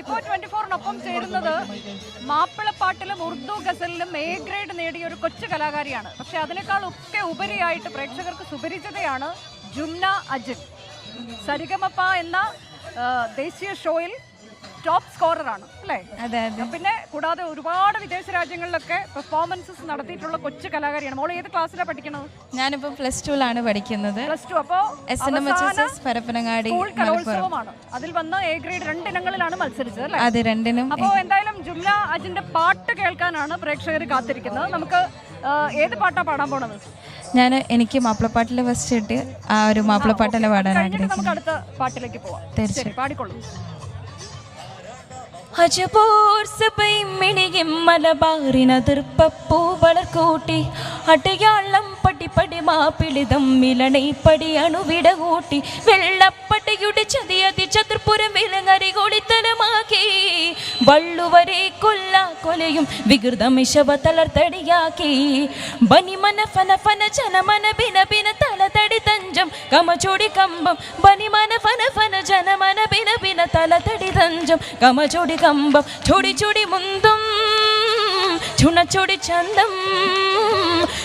ഇപ്പോൾ ട്വന്റി ഫോറിനൊപ്പം ചേരുന്നത് മാപ്പിളപ്പാട്ടിലും ഉറുദു ഗസലിലും എ ഗ്രേഡ് നേടിയ ഒരു കൊച്ചു കലാകാരിയാണ്. പക്ഷെ അതിനേക്കാൾ ഒക്കെ ഉപരിയായിട്ട് പ്രേക്ഷകർക്ക് സുപരിചിതയാണ് ജുംന അജിത് സരിഗമപ്പ എന്ന ദേശീയ ഷോയിൽ ടോപ്പ് സ്കോററാണ് അല്ലേ? അതെ അതെ. പിന്നെ കൂടാതെ ഒരുപാട് വിദേശ രാജ്യങ്ങളിലൊക്കെ പെർഫോമൻസസ് നടത്തിയിട്ടുള്ള കൊച്ചു കലാകാരിയാണ്. മോൾ ഏത് ക്ലാസ്സിലാണ് പഠിക്കുന്നത് ഞാനിപ്പോ പ്ലസ് ടുവിലാണ് പഠിക്കുന്നത്. പ്ലസ് ടു അപ്പോ S N M S S Parappanangadi കലോത്സവമാണ്. അതിൽ വന്ന് എ ഗ്രേഡ് രണ്ടിനങ്ങളിലാണ് മത്സരിച്ചത് അല്ലേ? അതെ രണ്ടിനും. അപ്പോ എന്തായാലും ജുംല അജിന്റെ പാട്ട് കേൾക്കാനാണ് പ്രേക്ഷകർ കാത്തിരിക്കുന്നത്. നമുക്ക് ഏത് പാട്ടാ പാടാൻ പോണത്? ഞാൻ എനിക്ക് മാപ്പിളപ്പാട്ടിൽ ഫസ്റ്റ് ഇട്ട് ആ ഒരു മാപ്പിളപ്പാട്ടിൽ പാടാൻ ആഗ്രഹിക്കുന്നു നമുക്ക് അടുത്ത പാട്ടിലേക്ക് പോവാം. തീർച്ചയായും. പാടിക്കൊള്ളൂ അജബോർ സഭൈ മിണിയും മലബാറിനതിർപ്പൂ വളർക്കൂട്ടി അടയാളം പടിപടി മാപ്പിളിതം മിലണை പടി അണുവിട കൂട്ടി വെള്ളപ്പടയുടെ ചതിയതി കൊല്ല കൊലയും വികൃതമിശവ തളർത്തടിയാക്കി ബനിമന ഫന ഫന ജനമന ബിന ബിന തലതടി തഞ്ചം കമചോടി കമ്പം ബനിമന ഫന ഫന ജനമന ബിന ബിന തലതടി തഞ്ചം കമചോടി കമ്പം ചൊടി ചൊടി മുന്തും ചുണച്ചൊടി ചന്തം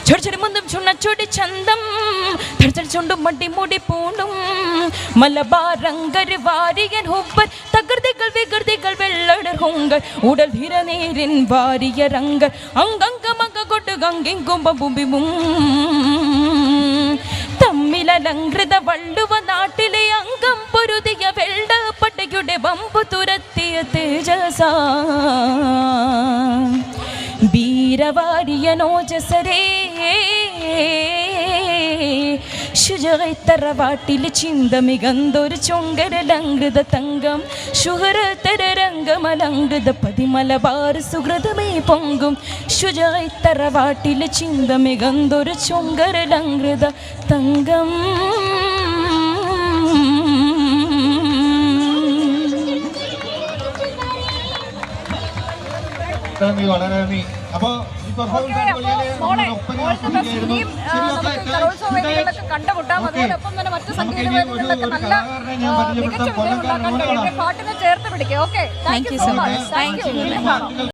ചൊടി ചൊടി മുന്തും ചുണച്ചൊടി ചന്തം തടിച്ചടി ചുണ്ടും മടി മുടി പൂണ്ടും മലബാരങ്കര് വാരിയൻ ഹുബർ തകർതികൾ വികൃതികൾ വെള്ളടർ ഹുങ്കർ ഉടൽ ധീരനേരിൻ വാരിയ രംഗർ അങ്കങ്കമങ്ക കൊട്ട് ഗംഗിൻ കുംഭഭൂമിമും തമ്മിലലങ്കൃത വള്ളുവ നാട്ടിലെ അംഗം പൊരുതിയ വെള്ളപ്പട്ടയുടെ വമ്പു തുരത്തിയ തേജസ വീരവാരിയ നോജസരേ ശുചിത്തറവാട്ടിൽ ചിന്തമികന്തൊരു ചൊങ്കരലങ്കൃത തങ്കം ശുഹരതരംഗമലങ്കൃത പതിമലബാർ സുഹൃതമേ പൊങ്കും. ശുചിത്തറവാട്ടിൽ ചിന്തമികന്തൊരു ചൊങ്കരലങ്കൃത തങ്കം. വളരെ നന്ദി അപ്പൊ ഈ കണ്ടുമുട്ടാം. അതോടൊപ്പം തന്നെ മറ്റു സംഗീത വേദികളിലൊക്കെ നല്ല ആ, മികച്ച വിജയം ഉണ്ടാക്കാൻ കഴിയട്ടെ പാട്ടിനെ ചേർത്ത് പിടിക്കുക okay thank you so much thank you